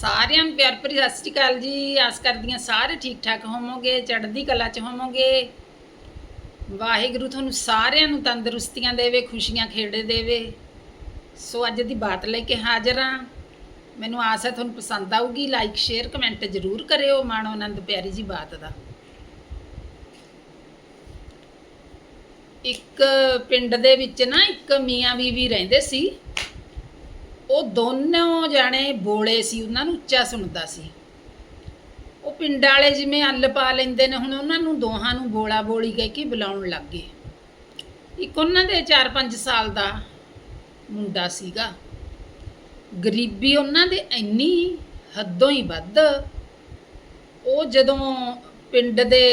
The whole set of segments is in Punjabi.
ਸਾਰਿਆਂ ਨੂੰ ਪਿਆਰ ਭਰੀ ਸਤਿ ਸ਼੍ਰੀ ਅਕਾਲ ਜੀ। ਆਸ ਕਰਦੀਆਂ ਸਾਰੇ ਠੀਕ ਠਾਕ ਹੋਵੋਗੇ, ਚੜ੍ਹਦੀ ਕਲਾ ਚ ਹੋਵੋਗੇ। ਵਾਹਿਗੁਰੂ ਤੁਹਾਨੂੰ ਸਾਰਿਆਂ ਨੂੰ ਤੰਦਰੁਸਤੀਆਂ ਦੇਵੇ, ਖੁਸ਼ੀਆਂ ਖੇੜੇ ਦੇਵੇ। ਸੋ ਅੱਜ ਦੀ ਬਾਤ ਲੈ ਕੇ ਹਾਜ਼ਰ ਹਾਂ। ਮੈਨੂੰ ਆਸ ਹੈ ਤੁਹਾਨੂੰ ਪਸੰਦ ਆਊਗੀ। ਲਾਈਕ ਸ਼ੇਅਰ ਕਮੈਂਟ ਜ਼ਰੂਰ ਕਰਿਓ ਮਾਣੋ ਆਨੰਦ ਪਿਆਰੀ ਜੀ ਬਾਤ ਦਾ। ਇੱਕ ਪਿੰਡ ਦੇ ਵਿੱਚ ਨਾ ਇੱਕ ਮੀਆਂ ਬੀਵੀ ਰਹਿੰਦੇ ਸੀ। ਉਹ ਦੋਨੋਂ ਜਾਣੇ ਬੋਲੇ ਸੀ, ਉਹਨਾਂ ਨੂੰ ਉੱਚਾ ਸੁਣਦਾ ਸੀ। ਉਹ ਪਿੰਡ ਵਾਲੇ ਜਿਵੇਂ ਅੱਲ ਪਾ ਲੈਂਦੇ ਨੇ, ਹੁਣ ਉਹਨਾਂ ਨੂੰ ਦੋਹਾਂ ਨੂੰ ਬੋਲਾ ਬੋਲੀ ਕਹਿ ਕੇ ਬੁਲਾਉਣ ਲੱਗ ਗਏ। ਇੱਕ ਉਹਨਾਂ ਦੇ 4-5 ਸਾਲ ਦਾ ਮੁੰਡਾ ਸੀਗਾ। ਗਰੀਬੀ ਉਹਨਾਂ ਦੇ ਇੰਨੀ ਹੱਦੋਂ ਹੀ ਵੱਧ। ਉਹ ਜਦੋਂ ਪਿੰਡ ਦੇ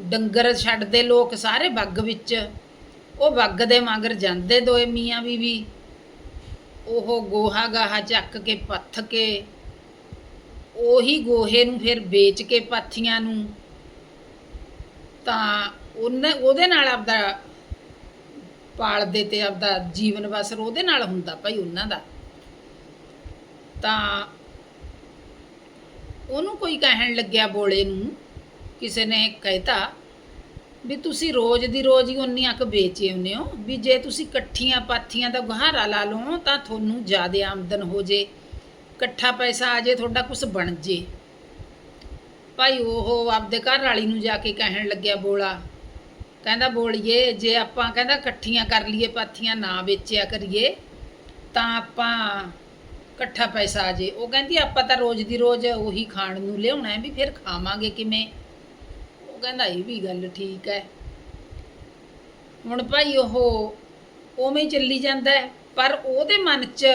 ਡੰਗਰ ਛੱਡਦੇ ਲੋਕ ਸਾਰੇ ਬੱਗ ਵਿੱਚ, ਉਹ ਬੱਗ ਦੇ ਮਗਰ ਜਾਂਦੇ ਦੋਏ ਮੀਆਂ ਬੀਵੀ। ਉਹ ਗੋਹਾ ਗਾਹਾ ਚੱਕ ਕੇ ਪੱਥ ਕੇ, ਉਹੀ ਗੋਹੇ ਨੂੰ ਫਿਰ ਵੇਚ ਕੇ ਪਾਥੀਆਂ ਨੂੰ। ਤਾਂ ਉਹਨੇ, ਉਹਦੇ ਨਾਲ ਆਪਦਾ ਪਾਲਦੇ ਤੇ ਆਪਦਾ ਜੀਵਨ ਬਸਰ ਉਹਦੇ ਨਾਲ ਹੁੰਦਾ ਭਾਈ ਉਹਨਾਂ ਦਾ। ਤਾਂ ਉਹਨੂੰ ਕੋਈ ਕਹਿਣ ਲੱਗਿਆ ਬੋਲੇ ਨੂੰ, ਕਿਸੇ ਨੇ ਕਹਿਤਾ ਵੀ ਤੁਸੀਂ ਰੋਜ਼ ਦੀ ਰੋਜ਼ ਹੀ ਉਨੀਆਂ ਕੁ ਵੇਚੇ ਹੁੰਦੇ ਹੋ, ਵੀ ਜੇ ਤੁਸੀਂ ਇਕੱਠੀਆਂ ਪਾਥੀਆਂ ਦਾ ਗੁਹਾਰਾ ਲਾ ਲਓ, ਤਾਂ ਤੁਹਾਨੂੰ ਜ਼ਿਆਦਾ ਆਮਦਨ ਹੋ ਜੇ, ਇਕੱਠਾ ਪੈਸਾ ਆ ਜੇ, ਤੁਹਾਡਾ ਕੁਝ ਬਣ ਜੇ। ਭਾਈ ਉਹ ਆਪਦੇ ਘਰ ਵਾਲੀ ਨੂੰ ਜਾ ਕੇ ਕਹਿਣ ਲੱਗਿਆ ਬੋਲਾ, ਕਹਿੰਦਾ ਬੋਲੀਏ, ਜੇ ਆਪਾਂ ਕਹਿੰਦਾ ਇਕੱਠੀਆਂ ਕਰ ਲਈਏ, ਪਾਥੀਆਂ ਨਾ ਵੇਚਿਆ ਕਰੀਏ, ਤਾਂ ਆਪਾਂ ਇਕੱਠਾ ਪੈਸਾ ਆ ਜੇ। ਉਹ ਕਹਿੰਦੀ, ਆਪਾਂ ਤਾਂ ਰੋਜ਼ ਦੀ ਰੋਜ਼ ਉਹੀ ਖਾਣ ਨੂੰ ਲਿਆਉਣਾ ਹੈ, ਵੀ ਫਿਰ ਖਾਵਾਂਗੇ ਕਿਵੇਂ? ਉਹ ਕਹਿੰਦਾ ਇਹ ਵੀ ਗੱਲ ਠੀਕ ਹੈ। ਹੁਣ ਭਾਈ ਉਹ ਉਵੇਂ ਹੀ ਚੱਲੀ ਜਾਂਦਾ ਹੈ, ਪਰ ਉਹਦੇ ਮਨ 'ਚ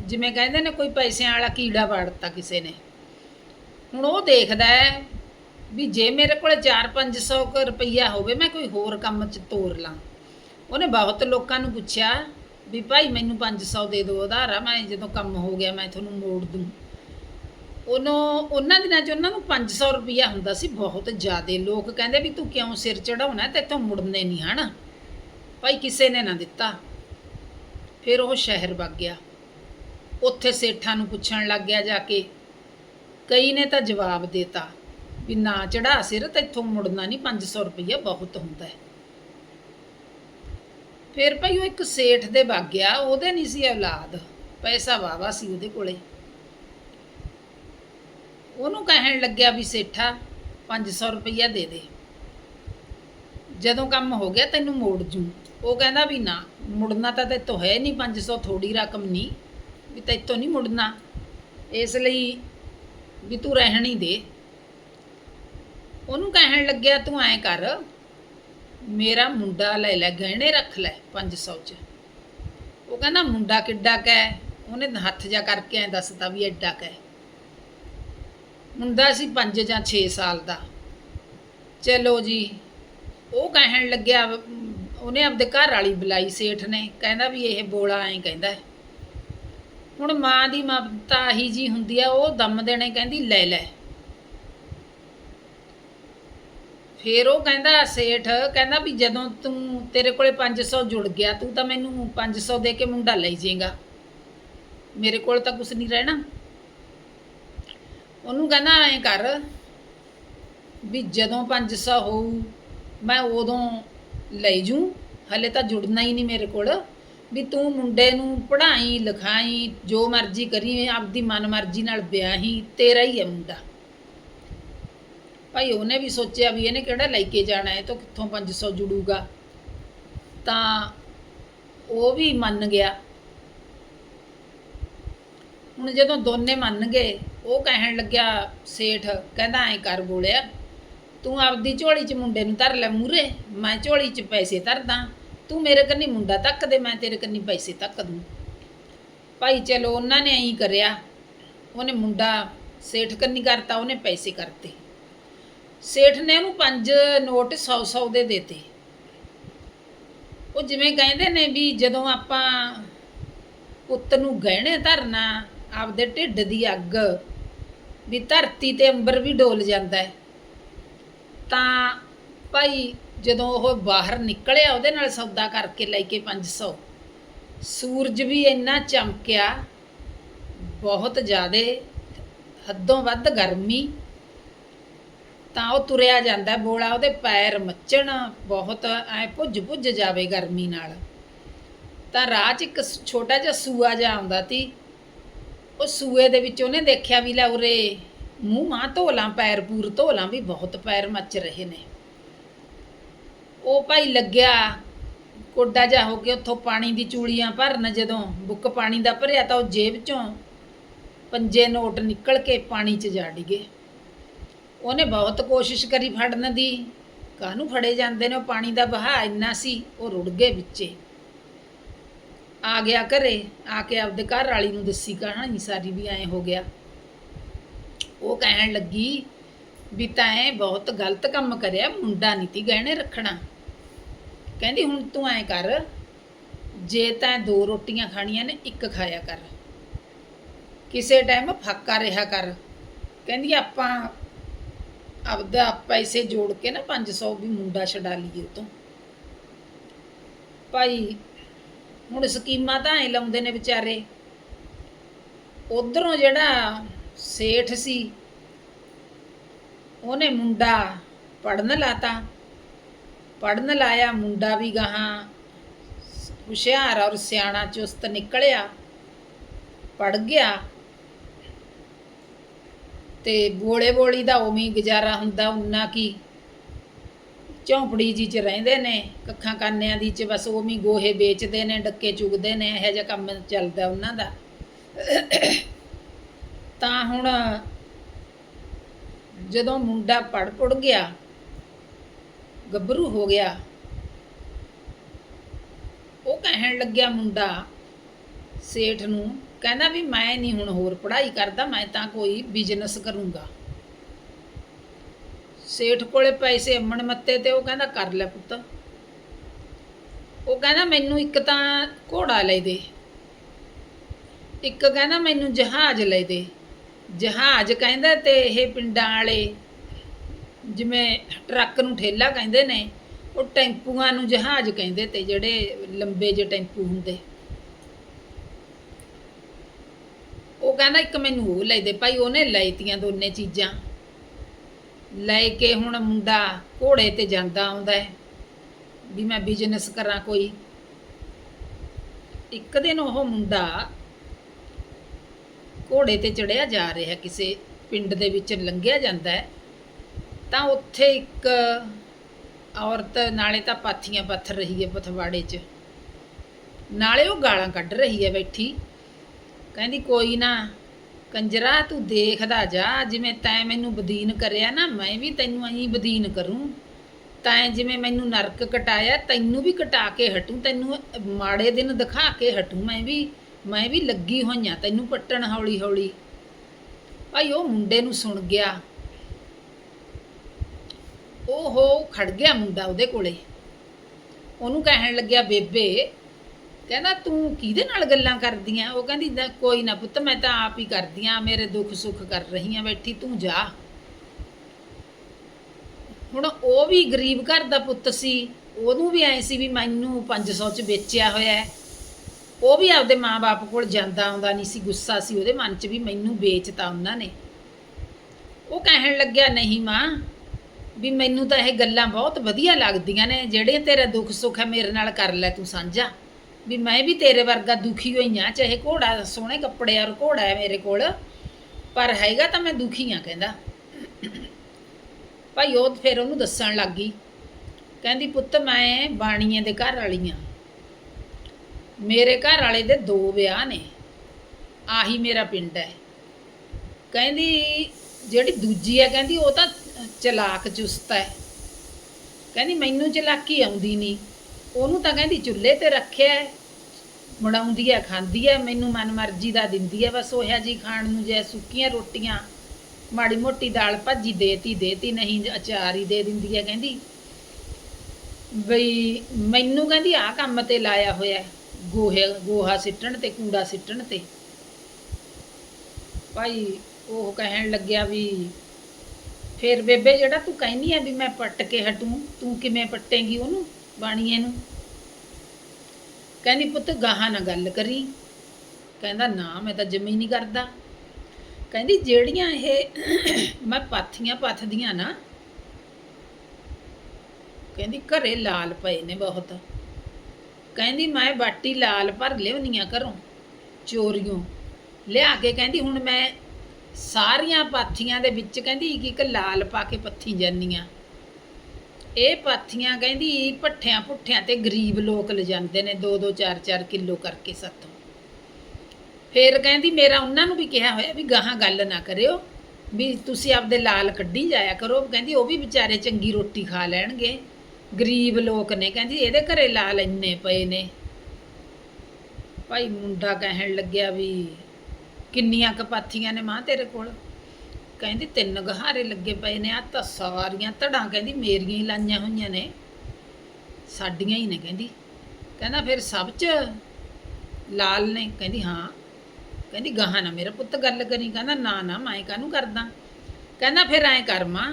ਜਿਵੇਂ ਕਹਿੰਦੇ ਨੇ ਕੋਈ ਪੈਸਿਆਂ ਵਾਲਾ ਕੀੜਾ ਵਾੜਤਾ ਕਿਸੇ ਨੇ। ਹੁਣ ਉਹ ਦੇਖਦਾ ਹੈ ਵੀ ਜੇ ਮੇਰੇ ਕੋਲ 4-500 ਕੁ ਰੁਪਈਆ ਹੋਵੇ, ਮੈਂ ਕੋਈ ਹੋਰ ਕੰਮ 'ਚ ਤੋਰ ਲਾਂ। ਉਹਨੇ ਬਹੁਤ ਲੋਕਾਂ ਨੂੰ ਪੁੱਛਿਆ ਵੀ ਭਾਈ ਮੈਨੂੰ 500 ਦੇ ਦਿਓ ਉਧਾਰਾ ਮੈਂ ਜਦੋਂ ਕੰਮ ਹੋ ਗਿਆ ਮੈਂ ਤੁਹਾਨੂੰ ਮੋੜ ਦੂੰ। ਉਹਨੂੰ ਉਹਨਾਂ ਦਿਨਾਂ 'ਚ ਉਹਨਾਂ ਨੂੰ 500 ਰੁਪਈਆ ਹੁੰਦਾ ਸੀ, ਬਹੁਤ ਜ਼ਿਆਦੇ। ਲੋਕ ਕਹਿੰਦੇ ਵੀ ਤੂੰ ਕਿਉਂ ਸਿਰ ਚੜਾਉਣਾ ਤੇ ਇੱਥੋਂ ਮੁੜਨੇ ਨਹੀਂ ਹਨ? ਭਾਈ ਕਿਸੇ ਨੇ ਨਾ ਦਿੱਤਾ। ਫਿਰ ਉਹ ਸ਼ਹਿਰ ਵਗ ਗਿਆ। ਉੱਥੇ ਸੇਠਾਂ ਨੂੰ ਪੁੱਛਣ ਲੱਗ ਗਿਆ ਜਾ ਕੇ। ਕਈ ਨੇ ਤਾਂ ਜਵਾਬ ਦੇਤਾ ਵੀ ਨਾ ਚੜਾ ਸਿਰ, ਤੇ ਇੱਥੋਂ ਮੁੜਨਾ ਨਹੀਂ 500 ਰੁਪਈਆ ਬਹੁਤ ਹੁੰਦਾ ਹੈ। ਫਿਰ ਭਾਈ ਉਹ ਇੱਕ ਸੇਠ ਦੇ ਵਗ ਗਿਆ, ਉਹਦੇ ਨਹੀਂ ਸੀ ਔਲਾਦ, ਪੈਸਾ ਵਾਵਾ ਸੀ ਉਹਦੇ ਕੋਲੇ। ਉਹਨੂੰ ਕਹਿਣ ਲੱਗਿਆ ਵੀ ਸੇਠਾ 500 ਰੁਪਈਆ ਦੇ ਦੇ। ਜਦੋਂ ਕੰਮ ਹੋ ਗਿਆ ਤੈਨੂੰ ਮੋੜ ਜੂ। ਉਹ ਕਹਿੰਦਾ ਵੀ ਨਾ, ਮੁੜਨਾ ਤਾਂ ਤੇਤੋਂ ਹੈ ਨਹੀਂ 500 ਥੋੜੀ ਰਕਮ ਨਹੀਂ, ਵੀ ਤੇਤੋਂ ਨਹੀਂ ਮੁੜਨਾ। ਇਸ ਲਈ ਵੀ ਤੂੰ ਰਹਿਣ ਹੀ ਦੇ। ਉਹਨੂੰ ਕਹਿਣ ਲੱਗਿਆ, ਤੂੰ ਐਂ ਕਰ, ਮੇਰਾ ਮੁੰਡਾ ਲੈ ਲੈ, ਗਹਿਣੇ ਰੱਖ ਲੈ 500 ਚ। ਉਹ ਕਹਿੰਦਾ, ਮੁੰਡਾ ਕਿੱਡਾ ਕੈ ਉਹਨੇ ਹੱਥ ਜਾ ਕਰਕੇ ਐਂ ਦੱਸਤਾ ਵੀ ਐਡਾ ਕੈ ਮੁੰਡਾ ਸੀ 5 ਜਾਂ 6 ਸਾਲ ਦਾ। ਚਲੋ ਜੀ, ਉਹ ਕਹਿਣ ਲੱਗਿਆ, ਉਹਨੇ ਆਪਦੇ ਘਰ ਵਾਲੀ ਬੁਲਾਈ ਸੇਠ ਨੇ, ਕਹਿੰਦਾ ਵੀ ਇਹ ਬੋਲਾ ਐਂ ਕਹਿੰਦਾ। ਹੁਣ ਮਾਂ ਦੀ ਮਮਤਾ ਹੀ ਜੀ ਹੁੰਦੀ ਆ, ਉਹ ਦਮ ਦੇਣੇ ਕਹਿੰਦੀ, ਲੈ ਲੈ। ਫਿਰ ਉਹ ਕਹਿੰਦਾ, ਸੇਠ, ਕਹਿੰਦਾ ਵੀ ਜਦੋਂ ਤੂੰ ਤੇਰੇ ਕੋਲੇ 500 ਜੁੜ ਗਿਆ, ਤੂੰ ਤਾਂ ਮੈਨੂੰ 500 ਦੇ ਕੇ ਮੁੰਡਾ ਲਈ ਜਾਏਗਾ। ਮੇਰੇ ਕੋਲ ਤਾਂ ਕੁਝ ਨਹੀਂ ਰਹਿਣਾ। ਉਹਨੂੰ ਕਹਿੰਦਾ ਐਂ ਕਰ ਵੀ ਜਦੋਂ 500 ਹੋਊ, ਮੈਂ ਉਦੋਂ ਲਈ ਜੂ। ਹਲੇ ਤਾਂ ਜੁੜਨਾ ਹੀ ਨਹੀਂ ਮੇਰੇ ਕੋਲ। ਵੀ ਤੂੰ ਮੁੰਡੇ ਨੂੰ ਪੜ੍ਹਾਈ, ਲਿਖਾਈ, ਜੋ ਮਰਜ਼ੀ ਕਰੀ, ਆਪਦੀ ਮਨ ਮਰਜ਼ੀ ਨਾਲ ਵਿਆਹੀ, ਤੇਰਾ ਹੀ ਹੈ ਮੁੰਡਾ। ਭਾਈ ਉਹਨੇ ਵੀ ਸੋਚਿਆ ਵੀ ਇਹਨੇ ਕਿਹੜਾ ਲੈ ਕੇ ਜਾਣਾ ਹੈ ਤਾਂ ਕਿੱਥੋਂ 500 ਜੁੜੂਗਾ? ਤਾਂ ਉਹ ਵੀ ਮੰਨ ਗਿਆ। ਹੁਣ ਜਦੋਂ ਦੋਨੇ ਮੰਨ ਗਏ ਉਹ ਕਹਿਣ ਲੱਗਿਆ, ਸੇਠ, ਕਹਿੰਦਾ ਐਂ ਕਰ ਬੋਲਿਆ ਤੂੰ ਆਪਦੀ ਝੋਲੀ 'ਚ ਮੁੰਡੇ ਨੂੰ ਧਰ ਲੈ ਮੂਰੇ ਮੈਂ ਝੋਲੀ 'ਚ ਪੈਸੇ ਧਰਦਾ, ਤੂੰ ਮੇਰੇ ਕੰਨੀ ਮੁੰਡਾ ਤੱਕ ਦੇ, ਮੈਂ ਤੇਰੇ ਕੰਨੀ ਪੈਸੇ ਧੱਕ ਦੂੰ। ਭਾਈ ਚਲੋ, ਉਹਨਾਂ ਨੇ ਐਂ ਕਰਿਆ, ਉਹਨੇ ਮੁੰਡਾ ਸੇਠ ਕੰਨੀ ਕਰਤਾ, ਉਹਨੇ ਪੈਸੇ ਕਰਤੇ। ਸੇਠ ਨੇ ਉਹਨੂੰ ਪੰਜ ਨੋਟ 100 100 ਦੇ ਦੇਤੇ। ਉਹ ਜਿਵੇਂ ਕਹਿੰਦੇ ਨੇ ਵੀ ਜਦੋਂ ਆਪਾਂ ਪੁੱਤ ਨੂੰ ਗਹਿਣੇ ਧਰਨਾ, ਆਪਦੇ ਢਿੱਡ ਦੀ ਅੱਗ ਵੀ ਧਰਤੀ ਤੇ ਅੰਬਰ ਵੀ ਡੋਲ ਜਾਂਦਾ ਹੈ। ਤਾਂ ਭਾਈ ਜਦੋਂ ਉਹ ਬਾਹਰ ਨਿਕਲਿਆ, ਉਹਦੇ ਨਾਲ ਸੌਦਾ ਕਰਕੇ ਲੈ ਕੇ 500 ਸੂਰਜ ਵੀ ਇੰਨਾ ਚਮਕਿਆ, ਬਹੁਤ ਜ਼ਿਆਦਾ, ਹੱਦੋਂ ਵੱਧ ਗਰਮੀ। ਤਾਂ ਉਹ ਤੁਰਿਆ ਜਾਂਦਾ ਬੋਲਾ, ਉਹਦੇ ਪੈਰ ਮੱਚਣ, ਬਹੁਤ ਐ ਭੁੱਜ ਭੁੱਜ ਜਾਵੇ ਗਰਮੀ ਨਾਲ। ਤਾਂ ਰਾਹ 'ਚ ਇੱਕ ਛੋਟਾ ਜਿਹਾ ਸੂਆ ਜਿਹਾ ਆਉਂਦਾ ਸੀ ਉਹ ਸੂਏ ਦੇ ਵਿੱਚ ਉਹਨੇ ਦੇਖਿਆ ਵੀ ਲੈ ਉਰੇ ਮੂੰਹ ਮਾਂ ਧੋਲਾਂ, ਪੈਰ ਪੂਰ ਧੋਲਾਂ ਵੀ ਬਹੁਤ ਪੈਰ ਮੱਚ ਰਹੇ ਨੇ। ਉਹ ਭਾਈ ਲੱਗਿਆ ਕੋਡਾ ਜਾ ਹੋ ਕੇ ਉੱਥੋਂ ਪਾਣੀ ਦੀ ਚੂੜੀਆਂ ਭਰਨ ਜਦੋਂ ਬੁੱਕ ਪਾਣੀ ਦਾ ਭਰਿਆ ਤਾਂ ਉਹ ਜੇਬ ਚੋਂ ਪੰਜੇ ਨੋਟ ਨਿਕਲ ਕੇ ਪਾਣੀ 'ਚ ਜਾ ਡਿਗੇ। ਉਹਨੇ ਬਹੁਤ ਕੋਸ਼ਿਸ਼ ਕਰੀ ਫੜਨ ਦੀ, ਕਾਹਨੂੰ ਫੜੇ ਜਾਂਦੇ ਨੇ ਉਹ ਪਾਣੀ ਦਾ ਵਹਾਅ ਇੰਨਾ ਸੀ, ਉਹ ਰੁੜ ਗਏ ਵਿੱਚੇ। ਆ ਗਿਆ ਘਰੇ, ਆ ਕੇ ਆਪਦੇ ਘਰ ਵਾਲੀ ਨੂੰ ਦੱਸੀ ਕਹਾਣੀ ਸਾਰੀ ਵੀ ਐ ਹੋ ਗਿਆ। ਉਹ ਕਹਿਣ ਲੱਗੀ ਵੀ ਤੈਂ ਬਹੁਤ ਗਲਤ ਕੰਮ ਕਰਿਆ, ਮੁੰਡਾ ਨਹੀਂ ਤੀ ਗਹਿਣੇ ਰੱਖਣਾ। ਕਹਿੰਦੀ, ਹੁਣ ਤੂੰ ਐ ਕਰ, ਜੇ ਤੈਂ ਦੋ ਰੋਟੀਆਂ ਖਾਣੀਆਂ ਨੇ, ਇੱਕ ਖਾਇਆ ਕਰ। ਕਿਸੇ ਟਾਈਮ ਫੱਕਾ ਰਿਹਾ ਕਰ। ਕਹਿੰਦੀ, ਆਪਾਂ ਆਪਦਾ ਪੈਸੇ ਜੋੜ ਕੇ ਨਾ 500 ਵੀ ਮੁੰਡਾ ਛਡਾ ਲਈਏ ਤੋਂ। ਭਾਈ ਹੁਣ ਸਕੀਮਾਂ ਤਾਂ ਐ ਲਾਉਂਦੇ ਨੇ ਵਿਚਾਰੇ। ਉਧਰੋਂ ਜਿਹੜਾ ਸੇਠ ਸੀ, ਉਹਨੇ ਮੁੰਡਾ ਪੜਨ ਲਾਤਾ। ਪੜਨ ਲਾਇਆ, ਮੁੰਡਾ ਵੀ ਗਾਹਾਂ ਹੁਸ਼ਿਆਰ ਔਰ ਸਿਆਣਾ, ਚੁਸਤ ਨਿਕਲਿਆ ਪੜ ਗਿਆ। ਤੇ ਬੋਲੇ ਬੋਲੀ ਦਾ ਉਵੇਂ ਗੁਜ਼ਾਰਾ ਹੁੰਦਾ, ਉਨਾ ਕੀ ਝੌਂਪੜੀ ਜੀ ਚ ਰਹਿੰਦੇ ਨੇ, ਕੱਖਾਂ ਕਾਨਿਆਂ ਦੀ ਚ ਬਸ ਉਵੇਂ ਹੀ ਗੋਹੇ ਵੇਚਦੇ ਨੇ, ਡੱਕੇ ਚੁਗਦੇ ਨੇ, ਇਹੋ ਜਿਹਾ ਕੰਮ ਚੱਲਦਾ ਉਹਨਾਂ ਦਾ। ਤਾਂ ਹੁਣ ਜਦੋਂ ਮੁੰਡਾ ਪੜ ਪੜ ਗਿਆ, ਗੱਭਰੂ ਹੋ ਗਿਆ, ਉਹ ਕਹਿਣ ਲੱਗਿਆ ਮੁੰਡਾ, ਸੇਠ ਨੂੰ ਕਹਿੰਦਾ ਵੀ ਮੈਂ ਨਹੀਂ ਹੁਣ ਹੋਰ ਪੜ੍ਹਾਈ ਕਰਦਾ, ਮੈਂ ਤਾਂ ਕੋਈ ਬਿਜ਼ਨਸ ਕਰੂੰਗਾ। ਸੇਠ ਕੋਲੇ ਪੈਸੇ ਅੰਮਣ ਮੱਤੇ ਤੇ ਉਹ ਕਹਿੰਦਾ ਕਰ ਲੈ ਪੁੱਤ। ਉਹ ਕਹਿੰਦਾ ਮੈਨੂੰ ਇੱਕ ਤਾਂ ਘੋੜਾ ਲੈ ਦੇ। ਇੱਕ ਕਹਿੰਦਾ ਮੈਨੂੰ ਜਹਾਜ਼ ਲੈ ਦੇ। ਜਹਾਜ਼ ਕਹਿੰਦਾ ਤੇ ਇਹ ਪਿੰਡਾਂ ਵਾਲੇ ਜਿਵੇਂ ਟਰੱਕ ਨੂੰ ਠੇਲਾ ਕਹਿੰਦੇ ਨੇ, ਉਹ ਟੈਂਪੂਆਂ ਨੂੰ ਜਹਾਜ਼ ਕਹਿੰਦੇ ਤੇ ਜਿਹੜੇ ਲੰਬੇ ਜਿਹੇ ਟੈਂਪੂ ਹੁੰਦੇ। ਉਹ ਕਹਿੰਦਾ ਇੱਕ ਮੈਨੂੰ ਉਹ ਲੈ ਦੇ, ਭਾਈ ਉਹਨੇ ਲੈਤੀਆਂ ਦੋਨੇ ਚੀਜ਼ਾਂ। ਲੈ ਕੇ ਹੁਣ ਮੁੰਡਾ ਘੋੜੇ ਤੇ ਜਾਂਦਾ ਆਉਂਦਾ ਹੈ। ਵੀ ਮੈਂ ਬਿਜ਼ਨਸ ਕਰਾਂ ਕੋਈ। ਇੱਕ ਦਿਨ ਉਹ ਮੁੰਡਾ ਘੋੜੇ ਤੇ ਚੜਿਆ ਜਾ ਰਿਹਾ, ਕਿਸੇ ਪਿੰਡ ਦੇ ਵਿੱਚ ਲੰਘਿਆ ਜਾਂਦਾ ਹੈ। ਤਾਂ ਉੱਥੇ ਇੱਕ ਔਰਤ, ਨਾਲੇ ਤਾਂ ਪਾਥੀਆਂ ਪੱਥਰ ਰਹੀ ਹੈ ਪਥਵਾੜੇ 'ਚ। ਨਾਲੇ ਉਹ ਗਾਲਾਂ ਕੱਢ ਰਹੀ ਹੈ ਬੈਠੀ। ਕਹਿੰਦੀ, ਕੋਈ ਨਾ ਕੰਜਰਾ, ਤੂੰ ਦੇਖਦਾ ਜਾ। ਜਿਵੇਂ ਤੈਂ ਮੈਨੂੰ ਬਦੀਨ ਕਰਿਆ ਨਾ, ਮੈਂ ਵੀ ਤੈਨੂੰ ਐਂ ਬਦੀਨ ਕਰੂੰ। ਤੈਂ ਜਿਵੇਂ ਮੈਨੂੰ ਨਰਕ ਕਟਾਇਆ, ਤੈਨੂੰ ਵੀ ਕਟਾ ਕੇ ਹਟੂ। ਤੈਨੂੰ ਮਾੜੇ ਦਿਨ ਦਿਖਾ ਕੇ ਹਟੂ। ਮੈਂ ਵੀ ਮੈਂ ਵੀ ਲੱਗੀ ਹੋਈਆਂ ਤੈਨੂੰ ਪੱਟਣ ਹੌਲੀ ਹੌਲੀ ਭਾਈ, ਉਹ ਮੁੰਡੇ ਨੂੰ ਸੁਣ ਗਿਆ। ਓਹੋ ਖੜ ਗਿਆ ਮੁੰਡਾ ਉਹਦੇ ਕੋਲੇ। ਉਹਨੂੰ ਕਹਿਣ ਲੱਗਿਆ, ਬੇਬੇ ਕਹਿੰਦਾ ਤੂੰ ਕਿਹਦੇ ਨਾਲ ਗੱਲਾਂ ਕਰਦੀਆਂ? ਉਹ ਕਹਿੰਦੀ "ਨਾ, ਕੋਈ ਨਾ ਪੁੱਤ ਮੈਂ ਤਾਂ ਆਪ ਹੀ ਕਰਦੀ ਕਰਦੀਆਂ ਮੇਰੇ ਦੁੱਖ ਸੁੱਖ ਕਰ ਰਹੀ ਆ ਬੈਠੀ ਤੂੰ ਜਾ। ਹੁਣ ਉਹ ਵੀ ਗਰੀਬ ਘਰ ਦਾ ਪੁੱਤ ਸੀ ਉਹਨੂੰ ਵੀ ਐ ਸੀ ਵੀ ਮੈਨੂੰ 500 ਚ ਵੇਚਿਆ ਹੋਇਆ ਹੈ। ਉਹ ਵੀ ਆਪਦੇ ਮਾਪੇ ਕੋਲ ਜਾਂਦਾ ਆਉਂਦਾ ਨਹੀਂ ਸੀ ਗੁੱਸਾ ਸੀ ਉਹਦੇ ਮਨ 'ਚ ਵੀ ਮੈਨੂੰ ਵੇਚਤਾ ਉਹਨਾਂ ਨੇ। ਉਹ ਕਹਿਣ ਲੱਗਿਆ ਨਹੀਂ ਮਾਂ ਵੀ ਮੈਨੂੰ ਤਾਂ ਇਹ ਗੱਲਾਂ ਬਹੁਤ ਵਧੀਆ ਲੱਗਦੀਆਂ ਨੇ ਜਿਹੜੇ ਤੇਰਾ ਦੁੱਖ ਸੁੱਖ ਹੈ ਮੇਰੇ ਨਾਲ ਕਰ ਲੈ ਤੂੰ ਸਾਂਝਾ। ਵੀ ਮੈਂ ਵੀ ਤੇਰੇ ਵਰਗਾ ਦੁਖੀ ਹੋਈ ਆ, ਚਾਹੇ ਘੋੜਾ ਸੋਹਣੇ ਕੱਪੜੇ ਔਰ ਘੋੜਾ ਹੈ ਮੇਰੇ ਕੋਲ, ਪਰ ਹੈਗਾ ਤਾਂ ਮੈਂ ਦੁਖੀ ਆ ਕਹਿੰਦਾ। ਭਾਈ ਉਹ ਫਿਰ ਉਹਨੂੰ ਦੱਸਣ ਲੱਗ ਗਈ, ਕਹਿੰਦੀ, ਪੁੱਤ, ਮੈਂ ਬਾਣੀਆਂ ਦੇ ਘਰ ਵਾਲੀ ਆ। ਮੇਰੇ ਘਰ ਵਾਲੇ ਦੇ ਦੋ ਵਿਆਹ ਨੇ, ਆਹੀ ਮੇਰਾ ਪਿੰਡ ਹੈ। ਕਹਿੰਦੀ, ਜਿਹੜੀ ਦੂਜੀ ਹੈ, ਕਹਿੰਦੀ, ਉਹ ਤਾਂ ਚਲਾਕ ਚੁਸਤ ਹੈ। ਕਹਿੰਦੀ, ਮੈਨੂੰ ਚਲਾਕੀ ਆਉਂਦੀ ਨਹੀਂ ਉਹਨੂੰ ਤਾਂ ਕਹਿੰਦੀ, ਚੁੱਲ੍ਹੇ ਤੇ ਰੱਖਿਆ ਬਣਾਉਂਦੀ ਹੈ, ਖਾਂਦੀ ਹੈ, ਮੈਨੂੰ ਮਨ ਮਰਜ਼ੀ ਦਾ ਦਿੰਦੀ ਹੈ, ਬਸ ਉਹਿਆ ਜੀ ਖਾਣ ਨੂੰ ਜੇ ਸੁੱਕੀਆਂ ਰੋਟੀਆਂ, ਮਾੜੀ ਮੋਟੀ ਦਾਲ ਭਾਜੀ ਦੇਤੀ ਦੇਤੀ, ਨਹੀਂ ਅਚਾਰ ਹੀ ਦੇ ਦਿੰਦੀ ਹੈ, ਕਹਿੰਦੀ ਬਈ ਮੈਨੂੰ ਕਹਿੰਦੀ ਆ ਕੰਮ ਤੇ ਲਾਇਆ ਹੋਇਆ ਗੋਹੇ, ਗੋਹਾ ਸਿੱਟਣ ਤੇ, ਕੂੜਾ ਸਿੱਟਣ ਤੇ। ਭਾਈ ਉਹ ਕਹਿਣ ਲੱਗਿਆ ਵੀ ਫਿਰ ਬੇਬੇ ਜਿਹੜਾ ਤੂੰ ਕਹਿੰਦੀ ਆ ਵੀ ਮੈਂ ਪੱਟ ਕੇ ਹਟੂ, ਤੂੰ ਕਿਵੇਂ ਪੱਟੇਂਗੀ ਉਹਨੂੰ ਬਾਣੀਏ ਨੂੰ? ਕਹਿੰਦੀ, ਪੁੱਤ, ਗਾਹਾਂ ਨਾ ਗੱਲ ਕਰੀ। ਕਹਿੰਦਾ, ਨਾ, ਮੈਂ ਤਾਂ ਜਮੀ ਨਹੀਂ ਕਰਦਾ। ਕਹਿੰਦੀ, ਜਿਹੜੀਆਂ ਇਹ ਮੈਂ ਪਾਥੀਆਂ ਪੱਥਦੀਆਂ ਨਾ, ਕਹਿੰਦੀ, ਘਰੇ ਲਾਲ ਪਏ ਨੇ ਬਹੁਤ। ਕਹਿੰਦੀ, ਮੈਂ ਬਾਟੀ ਲਾਲ ਭਰ ਲਿਆਉਣੀਆਂ ਘਰੋਂ ਚੋਰੀਆਂ ਲਿਆ ਕੇ ਕਹਿੰਦੀ, ਹੁਣ ਮੈਂ ਸਾਰੀਆਂ ਪਾਥੀਆਂ ਦੇ ਵਿੱਚ ਕਹਿੰਦੀ ਇੱਕ ਇੱਕ ਲਾਲ ਪਾ ਕੇ ਪੱਥੀ ਜਾਂਦੀਆਂ ਇਹ ਪਾਥੀਆਂ ਕਹਿੰਦੀ ਪੱਠਿਆਂ ਪੁੱਠਿਆਂ ਤੇ ਗਰੀਬ ਲੋਕ ਲਿਜਾਂਦੇ ਨੇ 2 2 4 4 ਕਿਲੋ ਕਰਕੇ ਸਾਥੋਂ। ਫੇਰ ਕਹਿੰਦੀ ਮੇਰਾ ਉਹਨਾਂ ਨੂੰ ਵੀ ਕਿਹਾ ਹੋਇਆ ਵੀ ਗਾਹਾਂ ਗੱਲ ਨਾ ਕਰਿਓ, ਵੀ ਤੁਸੀਂ ਆਪਦੇ ਲਾਲ ਕੱਢੀ ਜਾਇਆ ਕਰੋ। ਕਹਿੰਦੀ ਉਹ ਵੀ ਵਿਚਾਰੇ ਚੰਗੀ ਰੋਟੀ ਖਾ ਲੈਣਗੇ। ਗਰੀਬ ਲੋਕ ਨੇ, ਕਹਿੰਦੀ ਇਹਦੇ ਘਰੇ ਲਾਲ ਇੰਨੇ ਪਏ ਨੇ। ਭਾਈ ਮੁੰਡਾ ਕਹਿਣ ਲੱਗਿਆ ਵੀ ਕਿੰਨੀਆਂ ਕਪਾਥੀਆਂ ਨੇ ਮਾਂ ਤੇਰੇ ਕੋਲ? ਕਹਿੰਦੀ ਤਿੰਨ ਗਹਾਰੇ ਲੱਗੇ ਪਏ ਨੇ ਆ ਤਾਂ ਸਾਰੀਆਂ ਧੜਾਂ ਕਹਿੰਦੀ ਮੇਰੀਆਂ ਹੀ ਲਾਈਆਂ ਹੋਈਆਂ ਨੇ। ਸਾਡੀਆਂ ਹੀ ਨੇ ਕਹਿੰਦੀ। ਕਹਿੰਦਾ ਫਿਰ ਸਭ 'ਚ ਲਾਲ ਨੇ, ਕਹਿੰਦੀ ਹਾਂ। ਕਹਿੰਦੀ ਗਾਹਾਂ ਨਾ ਮੇਰਾ ਪੁੱਤ ਗੱਲ ਕਰੀ, ਕਹਿੰਦਾ ਨਾ ਨਾ ਮੈਂ ਕਾਹਨੂੰ ਕਰਦਾ। ਕਹਿੰਦਾ ਫਿਰ ਐਂ ਕਰ ਮਾਂ।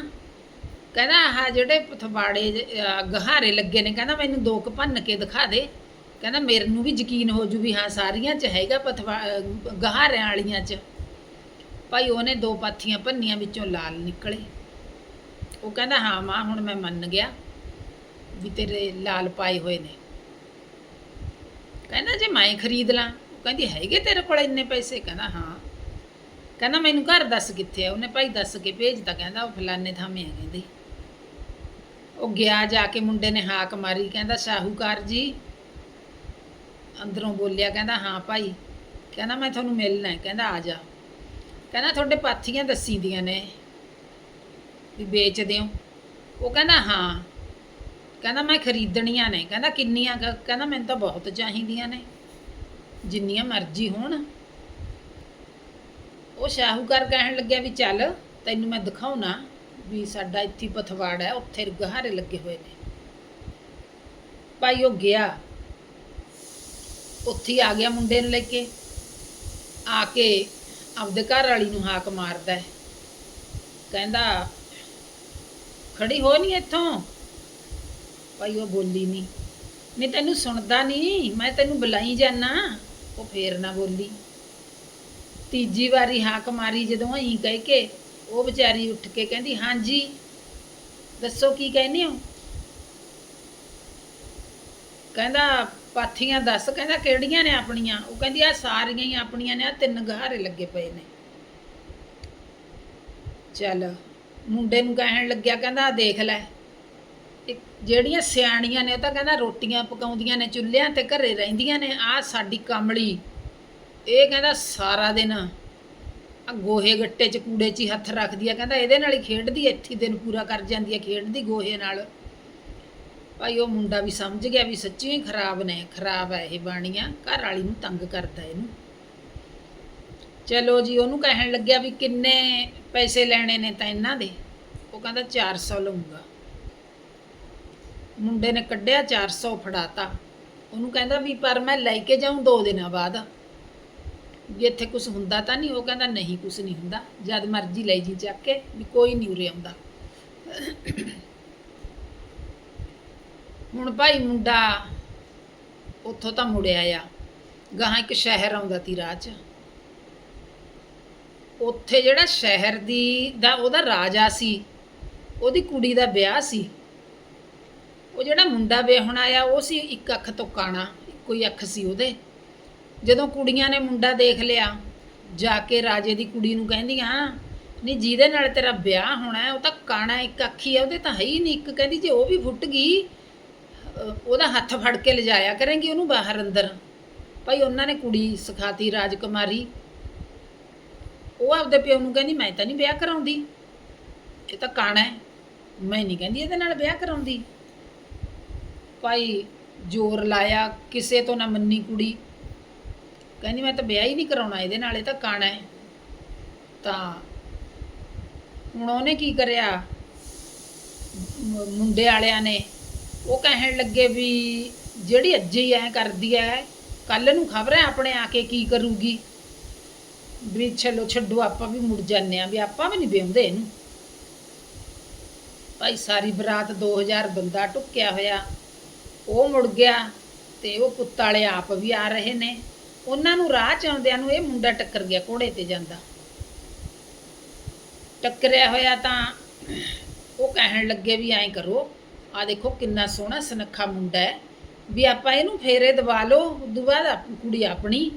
ਕਹਿੰਦਾ ਆਹ ਜਿਹੜੇ ਪਥਵਾੜੇ ਗਹਾਰੇ ਲੱਗੇ ਨੇ, ਕਹਿੰਦਾ ਮੈਨੂੰ ਦੋ ਕੁ ਭੰਨ ਕੇ ਦਿਖਾ ਦੇ। ਕਹਿੰਦਾ ਮੇਰੇ ਨੂੰ ਵੀ ਯਕੀਨ ਹੋ ਜੂ ਵੀ ਹਾਂ, ਸਾਰੀਆਂ 'ਚ ਹੈਗਾ ਪਥਵਾ ਗਹਾਰਿਆਂ ਵਾਲੀਆਂ 'ਚ। ਭਾਈ ਉਹਨੇ ਦੋ ਪਾਥੀਆਂ ਭੰਨੀਆਂ ਵਿੱਚੋਂ ਲਾਲ ਨਿਕਲੇ। ਉਹ ਕਹਿੰਦਾ, ਹਾਂ ਮਾਂ, ਹੁਣ ਮੈਂ ਮੰਨ ਗਿਆ ਵੀ ਤੇਰੇ ਲਾਲ ਪਾਏ ਹੋਏ ਨੇ। ਕਹਿੰਦਾ, ਜੇ ਮੈਂ ਖਰੀਦ ਲਾਂ। ਉਹ ਕਹਿੰਦੀ, ਹੈਗੇ ਤੇਰੇ ਕੋਲ ਇੰਨੇ ਪੈਸੇ? ਕਹਿੰਦਾ, ਹਾਂ। ਕਹਿੰਦਾ, ਮੈਨੂੰ ਘਰ ਦੱਸ ਕਿੱਥੇ ਆ? ਉਹਨੇ ਭਾਈ ਦੱਸ ਕੇ ਭੇਜਤਾ। ਕਹਿੰਦਾ, ਉਹ ਫਲਾਣੇ ਥਾਵੇਂ ਆ ਕਹਿੰਦੀ। ਉਹ ਗਿਆ ਜਾ ਕੇ ਮੁੰਡੇ ਨੇ ਹਾਕ ਮਾਰੀ। ਕਹਿੰਦਾ, ਸ਼ਾਹੂਕਾਰ ਜੀ। ਅੰਦਰੋਂ ਬੋਲਿਆ, ਕਹਿੰਦਾ, ਹਾਂ ਭਾਈ। ਕਹਿੰਦਾ, ਮੈਂ ਤੁਹਾਨੂੰ ਮਿਲਣਾ ਹੈ। ਕਹਿੰਦਾ, ਆ ਜਾ। ਕਹਿੰਦਾ ਤੁਹਾਡੇ ਪਾਥੀਆਂ ਦੱਸੀ ਦੀਆਂ ਨੇ ਵੀ ਵੇਚਦੇ ਹੋ। ਉਹ ਕਹਿੰਦਾ, ਹਾਂ। ਕਹਿੰਦਾ, ਮੈਂ ਖਰੀਦਣੀਆਂ ਨੇ। ਕਹਿੰਦਾ, ਕਿੰਨੀਆਂ ਕੁ? ਕਹਿੰਦਾ, ਮੈਨੂੰ ਤਾਂ ਬਹੁਤ ਚਾਹੀਦੀਆਂ ਨੇ। ਜਿੰਨੀਆਂ ਮਰਜ਼ੀ ਹੋਣ। ਉਹ ਸ਼ਾਹੂਕਾਰ ਕਹਿਣ ਲੱਗਿਆ ਵੀ, ਚੱਲ, ਤੈਨੂੰ ਮੈਂ ਦਿਖਾਉਣਾ ਵੀ ਸਾਡਾ ਇੱਥੇ ਪਥਵਾੜ ਹੈ। ਉੱਥੇ ਗਹਾਰੇ ਲੱਗੇ ਹੋਏ ਨੇ। ਭਾਈ, ਉਹ ਗਿਆ। ਉੱਥੇ ਆ ਗਿਆ ਮੁੰਡੇ ਨੂੰ ਲੈ ਕੇ। ਆ ਕੇ ਆਪਦੇ ਘਰ ਵਾਲੀ ਨੂੰ ਹਾਕ ਮਾਰਦਾ ਹੈ। ਕਹਿੰਦਾ, ਖੜੀ ਹੋ ਨਹੀਂ ਇੱਥੋਂ। ਭਾਈ ਉਹ ਬੋਲੀ ਨਹੀਂ ਨਹੀਂ ਤੈਨੂੰ ਸੁਣਦਾ ਨਹੀਂ ਮੈਂ ਤੈਨੂੰ ਬੁਲਾਈ ਜਾਨਾ। ਉਹ ਫੇਰ ਨਾ ਬੋਲੀ। ਤੀਜੀ ਵਾਰੀ ਹਾਕ ਮਾਰੀ ਜਦੋਂ ਅਹੀਂ ਕਹਿ ਕੇ, ਉਹ ਵਿਚਾਰੀ ਉੱਠ ਕੇ ਕਹਿੰਦੀ, ਹਾਂਜੀ, ਦੱਸੋ ਕੀ ਕਹਿੰਦੇ ਹੋ? ਕਹਿੰਦਾ ਪਾਥੀਆਂ ਦੱਸ, ਕਹਿੰਦਾ ਕਿਹੜੀਆਂ ਨੇ ਆਪਣੀਆਂ? ਉਹ ਕਹਿੰਦੀ ਆ ਸਾਰੀਆਂ ਹੀ ਆਪਣੀਆਂ ਨੇ ਆ ਤਿੰਨ ਗਹਾਰੇ ਲੱਗੇ ਪਏ ਨੇ। ਚੱਲ, ਮੁੰਡੇ ਨੂੰ ਕਹਿਣ ਲੱਗਿਆ, ਕਹਿੰਦਾ ਆਹ ਦੇਖ ਲੈ। ਜਿਹੜੀਆਂ ਸਿਆਣੀਆਂ ਨੇ, ਉਹ ਤਾਂ ਕਹਿੰਦਾ ਰੋਟੀਆਂ ਪਕਾਉਂਦੀਆਂ ਨੇ, ਚੁੱਲ੍ਹਿਆਂ ਤੇ ਘਰੇ ਰਹਿੰਦੀਆਂ ਨੇ ਆ ਸਾਡੀ ਕਮਲੀ। ਇਹ ਕਹਿੰਦਾ ਸਾਰਾ ਦਿਨ ਆ ਗੋਹੇ ਗੱਟੇ ਚ ਕੂੜੇ ਚ ਹੀ ਹੱਥ ਰੱਖਦੀ ਆ, ਕਹਿੰਦਾ ਇਹਦੇ ਨਾਲ ਹੀ ਖੇਡਦੀ ਇੱਥੇ ਦਿਨ ਪੂਰਾ ਕਰ ਜਾਂਦੀ ਆ ਖੇਡਦੀ ਗੋਹੇ ਨਾਲ। ਭਾਈ ਉਹ ਮੁੰਡਾ ਵੀ ਸਮਝ ਗਿਆ ਵੀ ਸੱਚੀ ਹੀ ਖਰਾਬ ਨੇ, ਖਰਾਬ ਹੈ ਇਹ ਬਾਣੀਆਂ, ਘਰ ਵਾਲੀ ਨੂੰ ਤੰਗ ਕਰਦਾ ਇਹਨੂੰ। ਚਲੋ ਜੀ, ਉਹਨੂੰ ਕਹਿਣ ਲੱਗਿਆ ਵੀ ਕਿੰਨੇ ਪੈਸੇ ਲੈਣੇ ਨੇ ਤਾਂ ਇਹਨਾਂ ਦੇ? ਉਹ ਕਹਿੰਦਾ 400 ਲਊਂਗਾ। ਮੁੰਡੇ ਨੇ ਕੱਢਿਆ 400 ਫੜਾਤਾ। ਉਹਨੂੰ ਕਹਿੰਦਾ ਵੀ ਪਰ ਮੈਂ ਲੈ ਕੇ ਜਾਊਂ ਦੋ ਦਿਨਾਂ ਬਾਅਦ। ਵੀ ਇੱਥੇ ਕੁਝ ਹੁੰਦਾ ਤਾਂ ਨਹੀਂ, ਉਹ ਕਹਿੰਦਾ ਨਹੀਂ ਕੁਝ ਨਹੀਂ ਹੁੰਦਾ। ਜਦ ਮਰਜ਼ੀ ਲੈ ਜੀ ਚੱਕ ਕੇ, ਵੀ ਕੋਈ ਨਹੀਂ ਉਰੇ ਆਉਂਦਾ। ਹੁਣ ਭਾਈ ਮੁੰਡਾ ਉੱਥੋਂ ਤਾਂ ਮੁੜਿਆ ਆ। ਗਾਹਾਂ ਇੱਕ ਸ਼ਹਿਰ ਆਉਂਦਾ ਤੀ ਰਾਹ 'ਚ। ਉੱਥੇ ਜਿਹੜਾ ਸ਼ਹਿਰ ਦੀ ਦਾ ਉਹਦਾ ਰਾਜਾ ਸੀ, ਉਹਦੀ ਕੁੜੀ ਦਾ ਵਿਆਹ ਸੀ। ਉਹ ਜਿਹੜਾ ਮੁੰਡਾ ਵਿਆਹਣ ਆਇਆ ਉਹ ਸੀ ਇੱਕ ਅੱਖ ਤੋਂ ਕਾਣਾ, ਇੱਕੋ ਹੀ ਅੱਖ ਸੀ ਉਹਦੇ। ਜਦੋਂ ਕੁੜੀਆਂ ਨੇ ਮੁੰਡਾ ਦੇਖ ਲਿਆ, ਜਾ ਕੇ ਰਾਜੇ ਦੀ ਕੁੜੀ ਨੂੰ ਕਹਿੰਦੀਆਂ ਨਹੀਂ ਜਿਹਦੇ ਨਾਲ ਤੇਰਾ ਵਿਆਹ ਹੋਣਾ, ਉਹ ਤਾਂ ਕਾਣਾ ਇੱਕ ਅੱਖੀ ਆ, ਉਹਦੇ ਤਾਂ ਹੈ ਹੀ ਨਹੀਂ ਇੱਕ। ਕਹਿੰਦੀ, ਜੇ ਉਹ ਵੀ ਫੁੱਟ ਗਈ ਉਹਦਾ ਹੱਥ ਫੜ ਕੇ ਲਿਜਾਇਆ ਕਰੇਂਗੀ ਉਹਨੂੰ ਬਾਹਰ ਅੰਦਰ। ਭਾਈ ਉਹਨਾਂ ਨੇ ਕੁੜੀ ਸਿਖਾਤੀ ਰਾਜਕੁਮਾਰੀ। ਉਹ ਆਪਦੇ ਪਿਓ ਨੂੰ ਕਹਿੰਦੀ, ਮੈਂ ਤਾਂ ਨਹੀਂ ਵਿਆਹ ਕਰਾਉਂਦੀ। ਇਹ ਤਾਂ ਕਾਣਾ ਹੈ। ਮੈਂ ਨਹੀਂ ਕਹਿੰਦੀ ਇਹਦੇ ਨਾਲ ਵਿਆਹ ਕਰਾਉਂਦੀ। ਭਾਈ ਜ਼ੋਰ ਲਾਇਆ, ਕਿਸੇ ਤੋਂ ਨਾ ਮੰਨੀ ਕੁੜੀ। ਕਹਿੰਦੀ, ਮੈਂ ਤਾਂ ਵਿਆਹ ਹੀ ਨਹੀਂ ਕਰਾਉਣਾ ਇਹਦੇ ਨਾਲ, ਇਹ ਤਾਂ ਕਾਣਾ ਹੈ। ਤਾਂ ਹੁਣ ਉਹਨੇ ਕੀ ਕਰਿਆ? ਮੁੰਡੇ ਵਾਲਿਆਂ ਨੇ ਉਹ ਕਹਿਣ ਲੱਗੇ ਵੀ ਜਿਹੜੀ ਅੱਜ ਹੀ ਐ ਕਰਦੀ ਐ ਕੱਲ ਨੂੰ ਖਬਰ ਹੈ ਆਪਣੇ ਆ ਕੇ ਕੀ ਕਰੂਗੀ? ਵੀ ਚਲੋ ਛੱਡੋ, ਆਪਾਂ ਵੀ ਮੁੜ ਜਾਂਦੇ ਆ, ਵੀ ਆਪਾਂ ਵੀ ਨਹੀਂ ਵਿਆਹੁੰਦੇ ਇਹਨੂੰ। ਭਾਈ ਸਾਰੀ ਬਰਾਤ 2000 ਬੰਦਾ ਟੁੱਕਿਆ ਹੋਇਆ, ਉਹ ਮੁੜ ਗਿਆ ਤੇ ਉਹ ਪੁੱਤ ਵਾਲੇ ਆਪ ਵੀ ਆ ਰਹੇ ਨੇ। ਉਹਨਾਂ ਨੂੰ ਰਾਹ ਚ ਆਉਂਦਿਆਂ ਨੂੰ ਇਹ ਮੁੰਡਾ ਟੱਕਰ ਗਿਆ ਘੋੜੇ ਤੇ ਜਾਂਦਾ। ਟੱਕਰਿਆ ਹੋਇਆ ਤਾਂ ਉਹ ਕਹਿਣ ਲੱਗੇ ਵੀ ਐਂ ਕਰੋ ਆ ਦੇਖੋ ਕਿੰਨਾ ਸੋਹਣਾ ਸੁਨੱਖਾ ਮੁੰਡਾ ਹੈ। ਵੀ ਆਪਾਂ ਇਹਨੂੰ ਫੇਰੇ ਦਵਾ ਲਓ ਉਦੋਂ ਬਾਅਦ ਆਪ- ਕੁੜੀ ਆਪਣੀ,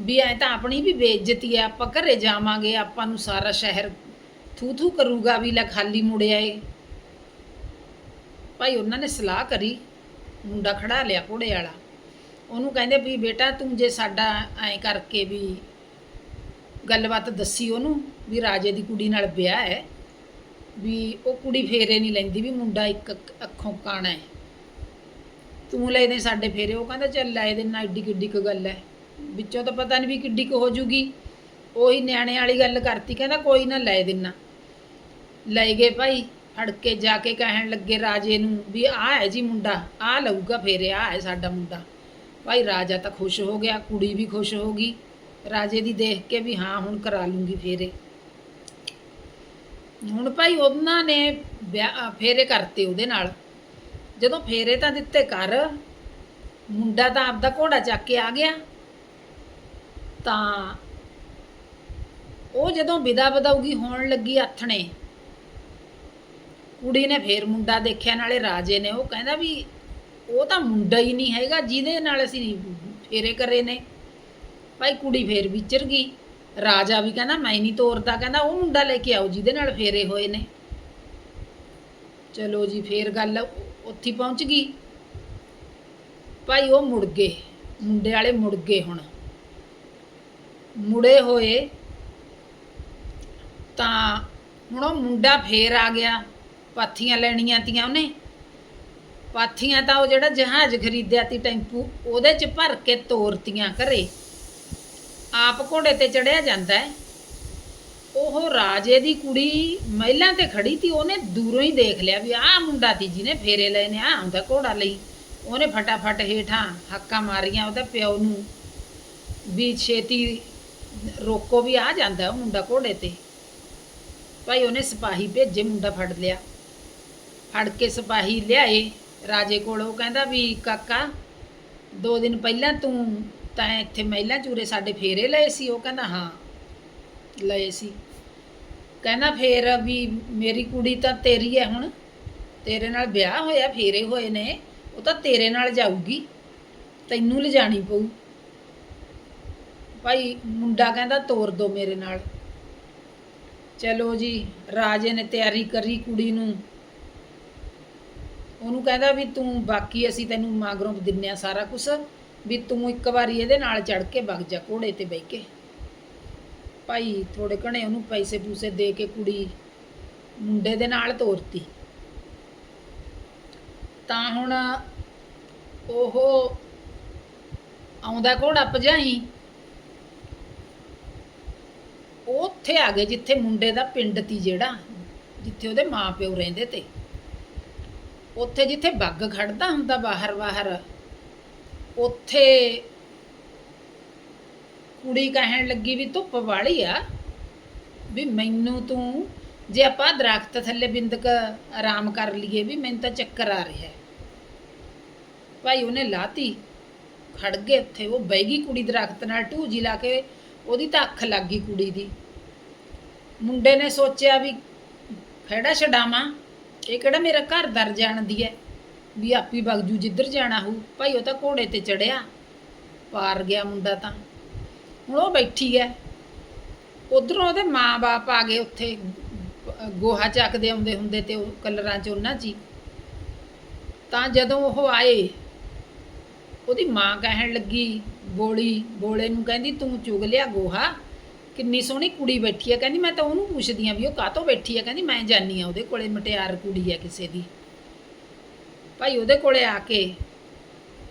ਵੀ ਐ ਤਾਂ ਆਪਣੀ ਵੀ ਬੇਇੱਜ਼ਤੀ ਹੈ, ਆਪਾਂ ਘਰੇ ਜਾਵਾਂਗੇ, ਆਪਾਂ ਨੂੰ ਸਾਰਾ ਸ਼ਹਿਰ ਥੂ ਥੂ ਕਰੂਗਾ, ਵੀ ਲੈ ਖਾਲੀ ਮੁੜਿਆ ਏ ਭਾਈ ਉਹਨਾਂ ਨੇ ਸਲਾਹ ਕਰੀ, ਮੁੰਡਾ ਖੜਾ ਲਿਆ ਘੋੜੇ ਵਾਲਾ। ਉਹਨੂੰ ਕਹਿੰਦੇ ਵੀ ਬੇਟਾ ਤੂੰ ਜੇ ਸਾਡਾ ਐਂ ਕਰਕੇ ਵੀ ਗੱਲਬਾਤ ਦੱਸੀ ਉਹਨੂੰ, ਵੀ ਰਾਜੇ ਦੀ ਕੁੜੀ ਨਾਲ ਵਿਆਹ ਹੈ ਵੀ ਉਹ ਕੁੜੀ ਫੇਰੇ ਨਹੀਂ ਲੈਂਦੀ ਵੀ ਮੁੰਡਾ ਇੱਕ ਅੱਖੋਂ ਕਾਣਾ ਹੈ। ਤੂੰ ਲੈ ਦੇ ਸਾਡੇ ਫੇਰੇ, ਉਹ ਕਹਿੰਦਾ ਚੱਲ ਲੈ ਦੇ ਨਾ ਏਡੀ ਕਿੱਡੀ ਕੁ ਗੱਲ ਹੈ। ਵਿੱਚੋਂ ਤਾਂ ਪਤਾ ਨਹੀਂ ਵੀ ਕਿੱਡੀ ਕੁ ਹੋ ਜੂਗੀ। ਉਹੀ ਨਿਆਣੇ ਵਾਲੀ ਗੱਲ ਕਰਤੀ, ਕਹਿੰਦਾ ਕੋਈ ਨਾ ਲੈ ਦੇਣਾ ਲੈ ਗਏ ਭਾਈ, ਫੜ ਕੇ ਜਾ ਕੇ ਕਹਿਣ ਲੱਗੇ ਰਾਜੇ ਨੂੰ ਵੀ ਆਹ ਹੈ ਜੀ ਮੁੰਡਾ, ਆਹ ਲਊਗਾ ਫੇਰੇ, ਆਹ ਹੈ ਸਾਡਾ ਮੁੰਡਾ। ਭਾਈ ਰਾਜਾ ਤਾਂ ਖੁਸ਼ ਹੋ ਗਿਆ, ਕੁੜੀ ਵੀ ਖੁਸ਼ ਹੋ ਗਈ। ਰਾਜੇ ਦੀ ਦੇਖ ਕੇ ਵੀ ਹਾਂ, ਹੁਣ ਕਰਾ ਲੂੰਗੀ ਫੇਰੇ। ਹੁਣ ਭਾਈ ਉਹਨਾਂ ਨੇ ਵਿਆਹ- ਫੇਰੇ ਕਰਤੇ ਉਹਦੇ ਨਾਲ। ਜਦੋਂ ਫੇਰੇ ਤਾਂ ਦਿੱਤੇ ਕਰ ਮੁੰਡਾ ਤਾਂ ਆਪਦਾ ਘੋੜਾ ਚੱਕ ਕੇ ਆ ਗਿਆ। ਤਾਂ ਉਹ ਜਦੋਂ ਵਿਦਾ ਬਦਾਉਗੀ ਹੋਣ ਲੱਗੀ ਆਥਣੇ। ਕੁੜੀ ਨੇ ਫੇਰ ਮੁੰਡਾ ਦੇਖਿਆ, ਨਾਲੇ ਰਾਜੇ ਨੇ। ਉਹ ਕਹਿੰਦਾ ਵੀ ਉਹ ਤਾਂ ਮੁੰਡਾ ਹੀ ਨਹੀਂ ਹੈਗਾ, ਜਿਹਦੇ ਨਾਲ ਅਸੀਂ ਫੇਰੇ ਕਰੇ ਨੇ। ਭਾਈ ਕੁੜੀ ਫੇਰ ਵਿਚਰ ਗਈ। ਰਾਜਾ ਵੀ ਕਹਿੰਦਾ, ਮੈਂ ਨਹੀਂ ਤੋਰਦਾ, ਕਹਿੰਦਾ, ਉਹ ਮੁੰਡਾ ਲੈ ਕੇ ਆਓ, ਜਿਹਦੇ ਨਾਲ ਫੇਰੇ ਹੋਏ ਨੇ। ਚਲੋ ਜੀ, ਫੇਰ ਗੱਲ ਉੱਥੇ ਪਹੁੰਚ ਗਈ। ਭਾਈ, ਉਹ ਮੁੜ ਗਏ। ਮੁੰਡੇ ਵਾਲੇ ਮੁੜ ਗਏ ਹੁਣ। ਮੁੜੇ ਹੋਏ ਤਾਂ ਹੁਣ ਉਹ ਮੁੰਡਾ ਫੇਰ ਆ ਗਿਆ। ਪਾਥੀਆਂ ਲੈਣੀਆਂ ਤੀਆਂ ਉਹਨੇ। ਪਾਥੀਆਂ ਤਾਂ ਉਹ ਜਿਹੜਾ ਜਹਾਜ਼ ਖਰੀਦਿਆ ਤੀ ਟੈਂਪੂ, ਉਹਦੇ 'ਚ ਭਰ ਕੇ ਤੋਰਤੀਆਂ ਘਰੇ। ਆਪ ਘੋੜੇ ਤੇ ਚੜਿਆ ਜਾਂਦਾ ਹੈ। ਉਹ ਰਾਜੇ ਦੀ ਕੁੜੀ ਮਹਿਲਾਂ ਤੇ ਖੜੀ ਤੀ, ਉਹਨੇ ਦੂਰੋਂ ਹੀ ਦੇਖ ਲਿਆ ਵੀ ਆਹ ਮੁੰਡਾ ਤੀ ਜਿਹਨੇ ਫੇਰੇ ਲਏ ਨੇ, ਆਹ ਹੁੰਦਾ ਘੋੜਾ ਲਈ। ਉਹਨੇ ਫਟਾਫਟ ਹੇਠਾਂ ਹੱਕਾਂ ਮਾਰੀਆਂ ਉਹਦਾ ਪਿਓ ਨੂੰ। ਵੀ ਛੇਤੀ ਰੋਕੋ ਵੀ ਆ ਜਾਂਦਾ ਉਹ ਮੁੰਡਾ ਘੋੜੇ ਤੇ। ਭਾਈ ਉਹਨੇ ਸਿਪਾਹੀ ਭੇਜੇ, ਮੁੰਡਾ ਫੜ ਲਿਆ। ਫੜ ਕੇ ਸਿਪਾਹੀ ਲਿਆਏ, ਰਾਜੇ ਕੋਲ ਉਹ ਕਹਿੰਦਾ ਵੀ, ਕਾਕਾ, ਦੋ ਦਿਨ ਪਹਿਲਾਂ ਤੂੰ ਤਾਂ ਇੱਥੇ ਮਹਿਲਾ ਚੂਰੇ ਸਾਡੇ ਫੇਰੇ ਲਏ ਸੀ, ਉਹ ਕਹਿੰਦਾ, ਹਾਂ, ਲਏ ਸੀ। ਕਹਿੰਦਾ ਫੇਰ ਵੀ ਮੇਰੀ ਕੁੜੀ ਤਾਂ ਤੇਰੀ ਹੈ ਹੁਣ, ਤੇਰੇ ਨਾਲ ਵਿਆਹ ਹੋਇਆ, ਫੇਰੇ ਹੋਏ ਨੇ, ਉਹ ਤਾਂ ਤੇਰੇ ਨਾਲ ਜਾਊਗੀ, ਤੈਨੂੰ ਲਿਜਾਣੀ ਪਊ। ਭਾਈ ਮੁੰਡਾ ਕਹਿੰਦਾ, ਤੋਰ ਦੋ ਮੇਰੇ ਨਾਲ। ਚਲੋ ਜੀ, ਰਾਜੇ ਨੇ ਤਿਆਰੀ ਕਰੀ ਕੁੜੀ ਨੂੰ। ਉਹਨੂੰ ਕਹਿੰਦਾ ਵੀ ਤੂੰ ਬਾਕੀ ਅਸੀਂ ਤੈਨੂੰ ਮਾਗਰੋਂ ਦਿੰਨੇ ਆ ਸਾਰਾ ਕੁਝ ਵੀ ਤੂੰ ਇੱਕ ਵਾਰੀ ਇਹਦੇ ਨਾਲ ਚੜ ਕੇ ਵਗ ਜਾ ਘੋੜੇ ਤੇ ਬਹਿ ਕੇ। ਭਾਈ ਥੋੜੇ ਘਣੇ ਉਹਨੂੰ ਪੈਸੇ ਪੂਸੇ ਦੇ ਕੇ ਕੁੜੀ ਮੁੰਡੇ ਦੇ ਨਾਲ ਤੋਰਤੀ। ਤਾਂ ਹੁਣ ਉਹ ਆਉਂਦਾ ਘੋੜਾ ਭਜਾਈ। ਉਹ ਉੱਥੇ ਆ ਗਏ ਜਿੱਥੇ ਮੁੰਡੇ ਦਾ ਪਿੰਡ ਤੀ ਜਿਹੜਾ, ਜਿੱਥੇ ਉਹਦੇ ਮਾਪਿਓ ਰਹਿੰਦੇ ਤੇ। ਉੱਥੇ ਜਿੱਥੇ ਬੱਗ ਖੜਦਾ ਹੁੰਦਾ ਬਾਹਰ ਬਾਹਰ ਉੱਥੇ ਕੁੜੀ ਕਹਿਣ ਲੱਗੀ ਵੀ ਧੁੱਪ ਵਾਲੀ ਆ, ਵੀ ਮੈਨੂੰ ਤੂੰ ਜੇ ਆਪਾਂ ਦਰਖਤ ਥੱਲੇ ਬਿੰਦਕ ਆਰਾਮ ਕਰ ਲਈਏ ਵੀ ਮੈਨੂੰ ਤਾਂ ਚੱਕਰ ਆ ਰਿਹਾ ਭਾਈ ਉਹਨੇ ਲਾਤੀ, ਖੜ ਗਏ ਉੱਥੇ, ਉਹ ਬਹਿ ਗਈ ਕੁੜੀ ਦਰਖਤ ਨਾਲ, ਢੂਜੀ ਲਾ ਕੇ ਉਹਦੀ ਤਾਂ ਅੱਖ ਲੱਗ ਗਈ ਕੁੜੀ ਦੀ। ਮੁੰਡੇ ਨੇ ਸੋਚਿਆ ਵੀ ਖੜਾ ਛਡਾਵਾਂ, ਇਹ ਕਿਹੜਾ ਮੇਰਾ ਘਰ ਦਰ ਜਾਣਦੀ ਹੈ? ਵੀ ਆਪੀ ਬਗਜੂ ਜਿੱਧਰ ਜਾਣਾ ਹੋਊ। ਭਾਈ ਉਹ ਤਾਂ ਘੋੜੇ ਤੇ ਚੜਿਆ। ਪਾਰ ਗਿਆ ਮੁੰਡਾ ਤਾਂ। ਹੁਣ ਉਹ ਬੈਠੀ ਹੈ ਉਧਰੋਂ ਉਹਦੇ ਮਾਂ-ਬਾਪ ਆ ਗਏ ਉੱਥੇ। ਗੋਹਾ ਚੱਕਦੇ ਆਉਂਦੇ ਹੁੰਦੇ ਤੇ ਉਹ ਕਲਰਾਂ ਚ ਉਹਨਾਂ 'ਚ ਹੀ। ਤਾਂ ਜਦੋਂ ਉਹ ਆਏ, ਉਹਦੀ ਮਾਂ ਕਹਿਣ ਲੱਗੀ, ਬੋਲੀ, ਬੋਲੇ ਨੂੰ ਕਹਿੰਦੀ, ਤੂੰ ਚੁਗ ਲਿਆ ਗੋਹਾ। ਕਿੰਨੀ ਸੋਹਣੀ ਕੁੜੀ ਬੈਠੀ ਹੈ ਕਹਿੰਦੀ, ਮੈਂ ਤਾਂ ਉਹਨੂੰ ਪੁੱਛਦੀ ਆ ਵੀ ਉਹ ਕਾਹਤੋਂ ਬੈਠੀ ਹੈ ਕਹਿੰਦੀ, ਮੈਂ ਜਾਣੀ ਆ ਉਹਦੇ ਕੋਲੇ। ਮਟਿਆਰ ਕੁੜੀ ਹੈ ਕਿਸੇ ਦੀ। ਭਾਈ ਉਹਦੇ ਕੋਲੇ ਆ ਕੇ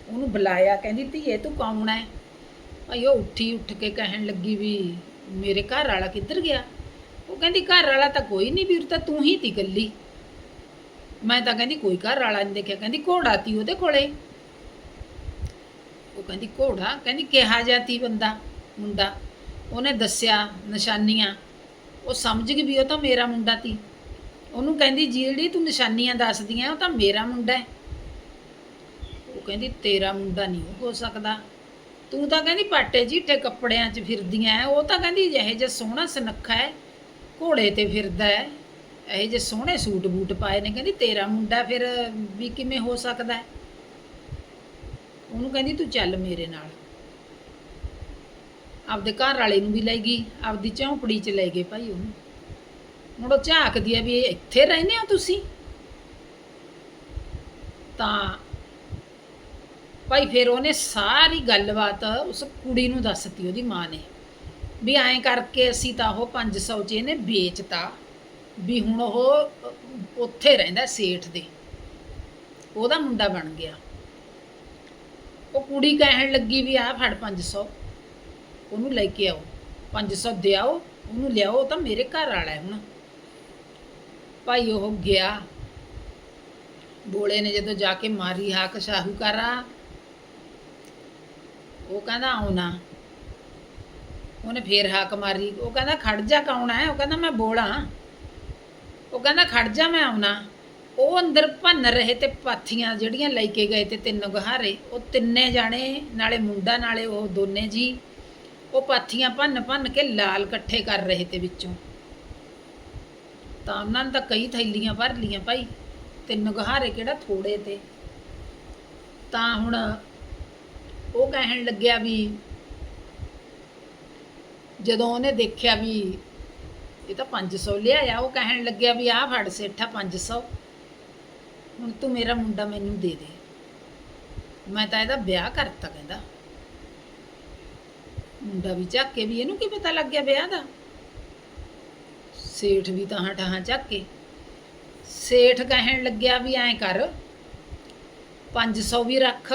ਉਹਨੂੰ ਬੁਲਾਇਆ, ਕਹਿੰਦੀ, ਧੀਏ, ਤੂੰ ਕੌਣ ਹੈ ਭਾਈ ਉਹ ਉੱਠੀ, ਉੱਠ ਕੇ ਕਹਿਣ ਲੱਗੀ ਵੀ ਮੇਰੇ ਘਰ ਵਾਲਾ ਕਿੱਧਰ ਗਿਆ? ਉਹ ਕਹਿੰਦੀ, ਘਰ ਵਾਲਾ ਤਾਂ ਕੋਈ ਨਹੀਂ ਵੀਰ, ਤਾਂ ਤੂੰ ਹੀ ਤੀ ਇਕੱਲੀ। ਮੈਂ ਤਾਂ ਕਹਿੰਦੀ, ਕੋਈ ਘਰ ਵਾਲਾ ਨਹੀਂ ਦੇਖਿਆ। ਕਹਿੰਦੀ, ਘੋੜਾ ਤੀ ਉਹਦੇ ਕੋਲੇ? ਉਹ ਕਹਿੰਦੀ, ਘੋੜਾ? ਕਹਿੰਦੀ, ਕਿਹਾ ਜਾਤੀ ਬੰਦਾ, ਮੁੰਡਾ। ਉਹਨੇ ਦੱਸਿਆ, ਨਿਸ਼ਾਨੀਆਂ। ਉਹ ਸਮਝ ਗਈ ਵੀ ਉਹ ਤਾਂ ਮੇਰਾ ਮੁੰਡਾ ਤੀ। ਉਹਨੂੰ ਕਹਿੰਦੀ ਜਿਹੜੀ ਤੂੰ ਨਿਸ਼ਾਨੀਆਂ ਦੱਸਦੀਆਂ ਉਹ ਤਾਂ ਮੇਰਾ ਮੁੰਡਾ ਹੈ ਉਹ ਕਹਿੰਦੀ, ਤੇਰਾ ਮੁੰਡਾ ਨਹੀਂ ਉਹ ਹੋ ਸਕਦਾ। ਤੂੰ ਤਾਂ ਕਹਿੰਦੀ ਪਾਟੇ ਜੀਠੇ ਕੱਪੜਿਆਂ 'ਚ ਫਿਰਦੀਆਂ ਐ। ਉਹ ਤਾਂ ਕਹਿੰਦੀ ਇਹੋ ਜਿਹਾ ਸੋਹਣਾ ਸੁਨੱਖਾ ਹੈ ਘੋੜੇ ਤੇ ਫਿਰਦਾ ਹੈ ਇਹ ਜਿਹੇ ਸੋਹਣੇ ਸੂਟ ਬੂਟ ਪਾਏ ਨੇ। ਕਹਿੰਦੀ, ਤੇਰਾ ਮੁੰਡਾ ਫਿਰ ਵੀ ਕਿਵੇਂ ਹੋ ਸਕਦਾ ਹੈ ਉਹਨੂੰ ਕਹਿੰਦੀ, ਤੂੰ ਚੱਲ ਮੇਰੇ ਨਾਲ। ਆਪਦੇ ਘਰ ਵਾਲੇ ਨੂੰ ਵੀ ਲੈ ਗਈ, ਆਪਦੀ ਝੌਂਪੜੀ 'ਚ ਲੈ ਗਏ ਭਾਈ ਉਹਨੂੰ। ਹੁਣ ਉਹ ਝਾਕਦੀ ਆ ਵੀ ਇਹ ਇੱਥੇ ਰਹਿੰਦੇ ਹੋ ਤੁਸੀਂ? ਤਾਂ ਭਾਈ ਫਿਰ ਉਹਨੇ ਸਾਰੀ ਗੱਲਬਾਤ ਉਸ ਕੁੜੀ ਨੂੰ ਦੱਸਤੀ, ਉਹਦੀ ਮਾਂ ਨੇ। ਵੀ ਐਂ ਕਰਕੇ ਅਸੀਂ ਤਾਂ ਉਹ 500 ਚ ਇਹਨੇ ਵੇਚਤਾ ਵੀ ਹੁਣ ਉਹ ਉੱਥੇ ਰਹਿੰਦਾ ਸੇਠ ਦੇ। ਉਹਦਾ ਮੁੰਡਾ ਬਣ ਗਿਆ। ਉਹ ਕੁੜੀ ਕਹਿਣ ਲੱਗੀ ਵੀ ਆ ਫੜ 500 ਉਹਨੂੰ ਲੈ ਕੇ ਆਓ। 500 ਦਿਆਓ, ਉਹਨੂੰ ਲਿਆਓ ਤਾਂ ਮੇਰੇ ਘਰ ਵਾਲਾ ਹੈ ਹੁਣ। ਭਾਈ ਉਹ ਗਿਆ। ਬੋਲੇ ਨੇ ਜਦੋਂ ਜਾ ਕੇ ਮਾਰੀ ਹਾਕ ਸ਼ਾਹੂਕਾਰਾ ਉਹ ਕਹਿੰਦਾ ਆਉਣਾ ਉਹਨੇ ਫੇਰ ਹਾਕ ਮਾਰੀ। ਉਹ ਕਹਿੰਦਾ, ਖੜ ਜਾ ਕੌਣ ਹੈ ਉਹ ਕਹਿੰਦਾ, ਮੈਂ ਬੋਲਾ। ਉਹ ਕਹਿੰਦਾ, ਖੜ ਜਾ, ਮੈਂ ਆਉਣਾ ਉਹ ਅੰਦਰ ਭੰਨ ਰਹੇ ਤੇ ਪਾਥੀਆਂ ਜਿਹੜੀਆਂ ਲੈ ਕੇ ਗਏ ਤੇ ਤਿੰਨ ਗਹਾਰੇ, ਉਹ ਤਿੰਨੇ ਜਾਣੇ, ਨਾਲੇ ਮੁੰਡਾ, ਨਾਲੇ ਉਹ ਦੋਨੇ ਜੀ, ਉਹ ਪਾਥੀਆਂ ਭੰਨ ਭੰਨ ਕੇ ਲਾਲ ਇਕੱਠੇ ਕਰ ਰਹੇ ਤੇ ਵਿੱਚੋਂ। ਤਾਂ ਉਹਨਾਂ ਨੇ ਤਾਂ ਕਈ ਥੈਲੀਆਂ ਭਰ ਲੀਆਂ ਭਾਈ। ਤਿੰਨ ਗਹਾਰੇ ਕਿਹੜਾ ਥੋੜੇ ਤੇ। ਤਾਂ ਹੁਣ ਉਹ ਕਹਿਣ ਲੱਗਿਆ ਵੀ ਜਦੋਂ ਉਹਨੇ ਦੇਖਿਆ ਵੀ ਇਹ ਤਾਂ 500 ਲਿਆਇਆ, ਉਹ ਕਹਿਣ ਲੱਗਿਆ ਵੀ ਆਹ ਫੜ ਸੇਠਾ 500 ਹੁਣ ਤੂੰ ਮੇਰਾ ਮੁੰਡਾ ਮੈਨੂੰ ਦੇ ਦੇ। ਮੈਂ ਤਾਂ ਇਹਦਾ ਵਿਆਹ ਕਰਤਾ ਕਹਿੰਦਾ। ਮੁੰਡਾ ਵੀ ਚੱਕ ਕੇ ਵੀ ਇਹਨੂੰ ਕੀ ਪਤਾ ਲੱਗ ਗਿਆ ਵਿਆਹ ਦਾ? ਸੇਠ ਵੀ ਤਾਂ ਠਾਹਾਂ ਚੱਕ ਕੇ। ਸੇਠ ਕਹਿਣ ਲੱਗਿਆ ਵੀ ਐਂ ਕਰ 500 ਵੀ ਰੱਖ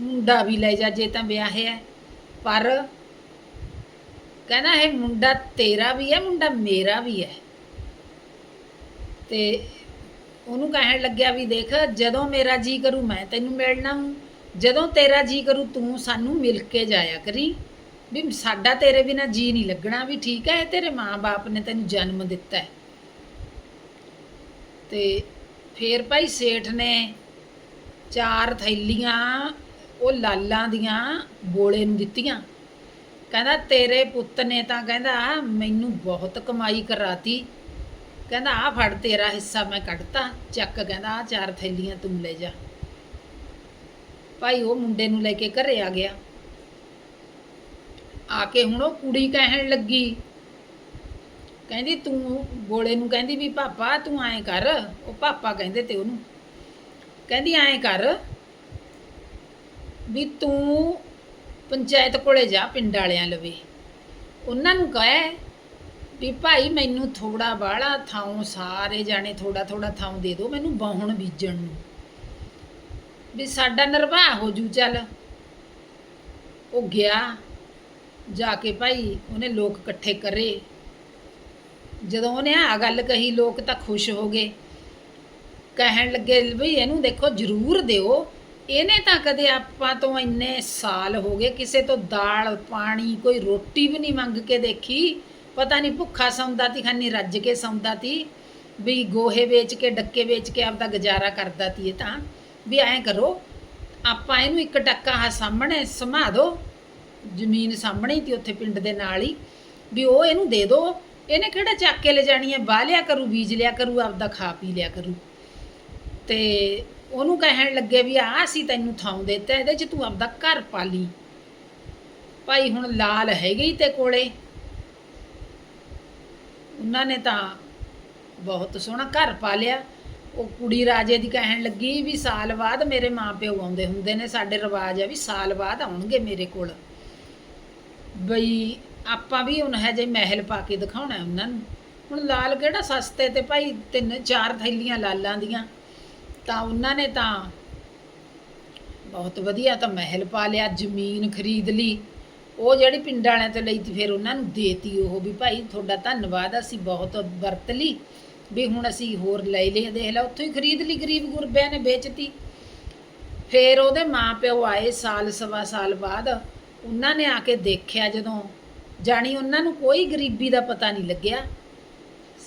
ਮੁੰਡਾ ਵੀ ਲੈ ਜਾ ਜੇ ਤਾਂ ਵਿਆਹਿਆ ਪਰ ਕਹਿੰਦਾ ਇਹ ਮੁੰਡਾ ਤੇਰਾ ਵੀ ਹੈ, ਮੁੰਡਾ ਮੇਰਾ ਵੀ ਹੈ। ਤੇ ਉਹਨੂੰ ਕਹਿਣ ਲੱਗਿਆ ਵੀ ਦੇਖ, ਜਦੋਂ ਮੇਰਾ ਜੀ ਕਰੂ ਮੈਂ ਤੈਨੂੰ ਮਿਲਣਾ ਹੂੰ। ਜਦੋਂ ਤੇਰਾ ਜੀ ਕਰੂ ਤੂੰ ਸਾਨੂੰ ਮਿਲ ਕੇ ਜਾਇਆ ਕਰੀ। ਵੀ ਸਾਡਾ ਤੇਰੇ ਬਿਨਾ ਜੀ ਨਹੀਂ ਲੱਗਣਾ, ਵੀ ਠੀਕ ਹੈ, ਇਹ ਤੇਰੇ ਮਾਂ-ਬਾਪ ਨੇ ਤੈਨੂੰ ਜਨਮ ਦਿੱਤਾ ਹੈ। ਤੇ ਫੇਰ ਭਾਈ ਸੇਠ ਨੇ ਚਾਰ ਥੈਲੀਆਂ ਉਹ ਲਾਲਾਂ ਦੀਆਂ ਬੋਲੇ ਨੂੰ ਦਿੱਤੀਆਂ। ਕਹਿੰਦਾ, ਤੇਰੇ ਪੁੱਤ ਨੇ ਤਾਂ ਕਹਿੰਦਾ, ਮੈਨੂੰ ਬਹੁਤ ਕਮਾਈ ਕਰਾਤੀ। ਕਹਿੰਦਾ ਆ ਫੜ, ਤੇਰਾ ਹਿੱਸਾ ਮੈਂ ਕੱਢਤਾ। ਚੱਕ, ਕਹਿੰਦਾ ਆ ਚਾਰ ਥੈਲੀਆਂ ਤੂੰ ਲੈ ਜਾ। ਭਾਈ ਉਹ ਮੁੰਡੇ ਨੂੰ ਲੈ ਕੇ ਘਰੇ ਆ ਗਿਆ। ਆ ਕੇ ਹੁਣ ਉਹ ਕੁੜੀ ਕਹਿਣ ਲੱਗੀ। ਕਹਿੰਦੀ, ਤੂੰ ਬੋਲੇ ਨੂੰ ਕਹਿੰਦੀ ਵੀ, ਪਾਪਾ, ਤੂੰ ਐਂ ਕਰ। ਉਹ ਪਾਪਾ ਕਹਿੰਦੇ ਤੇ ਉਹਨੂੰ। ਕਹਿੰਦੀ, ਐਂ ਕਰ ਵੀ ਤੂੰ ਪੰਚਾਇਤ ਕੋਲੇ ਜਾ, ਪਿੰਡ ਵਾਲਿਆਂ ਲਵੇ। ਉਹਨਾਂ ਨੂੰ ਕਹੇ ਵੀ ਭਾਈ ਮੈਨੂੰ ਥੋੜਾ ਬਾਹਲਾ ਥਾਂ ਸਾਰੇ ਜਾਣੇ ਥੋੜਾ ਥੋੜਾ ਥਾਂ ਦੇ ਦਿਓ, ਮੈਨੂੰ ਬਾਹਣ ਬੀਜਣ ਨੂੰ। ਵੀ ਸਾਡਾ ਨਿਰਵਾਹ ਹੋ ਜੂ, ਚੱਲ। ਉਹ ਗਿਆ, ਜਾ ਕੇ ਭਾਈ ਉਹਨੇ ਲੋਕ ਇਕੱਠੇ ਕਰੇ। ਜਦੋਂ ਉਹਨੇ ਆ ਗੱਲ ਕਹੀ, ਲੋਕ ਤਾਂ ਖੁਸ਼ ਹੋ ਗਏ। ਕਹਿਣ ਲੱਗੇ ਵੀ ਇਹਨੂੰ ਦੇਖੋ ਜ਼ਰੂਰ ਦਿਓ। ਇਹਨੇ ਤਾਂ ਕਦੇ ਆਪਾਂ ਤੋਂ ਇੰਨੇ ਸਾਲ ਹੋ ਗਏ ਕਿਸੇ ਤੋਂ ਦਾਲ, ਪਾਣੀ, ਕੋਈ ਰੋਟੀ ਵੀ ਨਹੀਂ ਮੰਗ ਕੇ ਦੇਖੀ। ਪਤਾ ਨਹੀਂ ਭੁੱਖਾ ਸੌਂਦਾ ਤੀ, ਖਾਨੀ ਰੱਜ ਕੇ ਸੌਂਦਾ ਤੀ, ਵੀ ਗੋਹੇ ਵੇਚ ਕੇ, ਡੱਕੇ ਵੇਚ ਕੇ ਆਪਦਾ ਗੁਜ਼ਾਰਾ ਕਰਦਾ ਤੀ ਇਹ ਤਾਂ। ਵੀ ਐਂ ਕਰੋ, ਆਪਾਂ ਇਹਨੂੰ ਇੱਕ ਟੱਕਾ ਹਾ ਸਾਹਮਣੇ ਸਮਾ ਦਿਓ ਜ਼ਮੀਨ ਸਾਹਮਣੇ ਹੀ ਤੀ ਉੱਥੇ ਪਿੰਡ ਦੇ ਨਾਲ ਹੀ, ਵੀ ਉਹ ਇਹਨੂੰ ਦੇ ਦਿਓ ਇਹਨੇ ਕਿਹੜਾ ਚੱਕ ਕੇ ਲੈ ਜਾਣੀ ਹੈ ਬਾਹ ਲਿਆ ਕਰੂ, ਬੀਜ ਲਿਆ ਕਰੂ, ਆਪਦਾ ਖਾ ਪੀ ਲਿਆ ਕਰੂ। ਤੇ ਉਹਨੂੰ ਕਹਿਣ ਲੱਗੇ ਵੀ ਆ, ਅਸੀਂ ਤੈਨੂੰ ਥਾਂ ਦਿੱਤਾ, ਇਹਦੇ 'ਚ ਤੂੰ ਆਪਦਾ ਘਰ ਪਾਲੀ। ਭਾਈ ਹੁਣ ਲਾਲ ਹੈਗੇ ਹੀ ਤੇ ਕੋਲੇ। ਉਹਨਾਂ ਨੇ ਤਾਂ ਬਹੁਤ ਸੋਹਣਾ ਘਰ ਪਾ ਲਿਆ ਉਹ ਕੁੜੀ ਰਾਜੇ ਦੀ ਕਹਿਣ ਲੱਗੀ ਵੀ ਸਾਲ ਬਾਅਦ ਮੇਰੇ ਮਾਪਿਓ ਆਉਂਦੇ ਹੁੰਦੇ ਨੇ, ਸਾਡੇ ਰਿਵਾਜ ਆ ਵੀ ਸਾਲ ਬਾਅਦ ਆਉਣਗੇ ਮੇਰੇ ਕੋਲ। ਬਈ ਆਪਾਂ ਵੀ ਹੁਣ ਹੈ ਜੇ ਮਹਿਲ ਪਾ ਕੇ ਦਿਖਾਉਣਾ ਉਹਨਾਂ ਨੂੰ। ਹੁਣ ਲਾਲ ਕਿਹੜਾ ਸਸਤੇ ਤੇ ਭਾਈ ਤਿੰਨ ਚਾਰ ਥੈਲੀਆਂ ਲਾਲਾਂ ਦੀਆਂ। ਤਾਂ ਉਹਨਾਂ ਨੇ ਤਾਂ ਬਹੁਤ ਵਧੀਆ ਤਾਂ ਮਹਿਲ ਪਾ ਲਿਆ, ਜ਼ਮੀਨ ਖਰੀਦ ਲਈ। ਉਹ ਜਿਹੜੀ ਪਿੰਡ ਵਾਲਿਆਂ ਤੋਂ ਲਈ ਤੀ, ਫਿਰ ਉਹਨਾਂ ਨੂੰ ਦੇਤੀ ਉਹ ਵੀ ਭਾਈ, ਤੁਹਾਡਾ ਧੰਨਵਾਦ, ਅਸੀਂ ਬਹੁਤ ਵਰਤ ਲਈ। ਵੀ ਹੁਣ ਅਸੀਂ ਹੋਰ ਲੈ ਲਈ ਦੇਖ ਲੈ, ਉੱਥੋਂ ਹੀ ਖਰੀਦ ਲਈ ਗਰੀਬ ਗੁਰਬਿਆਂ ਨੇ ਵੇਚਤੀ। ਫਿਰ ਉਹਦੇ ਮਾਪਿਓ ਆਏ ਸਾਲ, ਸਵਾ ਸਾਲ ਬਾਅਦ। ਉਹਨਾਂ ਨੇ ਆ ਕੇ ਦੇਖਿਆ ਜਦੋਂ, ਜਾਣੀ ਉਹਨਾਂ ਨੂੰ ਕੋਈ ਗਰੀਬੀ ਦਾ ਪਤਾ ਨਹੀਂ ਲੱਗਿਆ।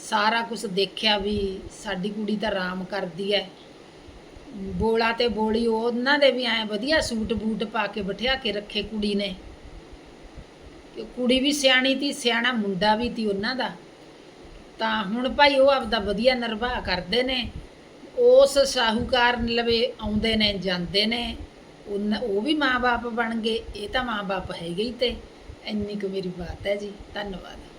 ਸਾਰਾ ਕੁਝ ਦੇਖਿਆ ਵੀ ਸਾਡੀ ਕੁੜੀ ਤਾਂ ਆਰਾਮ ਕਰਦੀ ਹੈ ਬੋਲਾ ਤੇ ਬੋਲੀ, ਉਹਨਾਂ ਦੇ ਵੀ ਐ ਵਧੀਆ ਸੂਟ ਬੂਟ ਪਾ ਕੇ ਬਿਠਾ ਕੇ ਰੱਖੇ ਕੁੜੀ ਨੇ। ਕਿ ਕੁੜੀ ਵੀ ਸਿਆਣੀ ਤੀ, ਸਿਆਣਾ ਮੁੰਡਾ ਵੀ ਤੀ ਉਹਨਾਂ ਦਾ। ਤਾਂ ਹੁਣ ਭਾਈ ਉਹ ਆਪਦਾ ਵਧੀਆ ਨਿਰਵਾਹ ਕਰਦੇ ਨੇ। ਉਸ ਸਾਹੂਕਾਰ ਲਵੇ ਆਉਂਦੇ ਨੇ, ਜਾਂਦੇ ਨੇ। ਉਨ- ਉਹ ਵੀ ਮਾਂ-ਬਾਪ ਬਣ ਗਏ, ਇਹ ਤਾਂ ਮਾਂ-ਬਾਪ ਹੈਗੇ ਹੀ ਤੇ। ਇੰਨੀ ਕੁ ਮੇਰੀ ਬਾਤ ਹੈ ਜੀ। ਧੰਨਵਾਦ।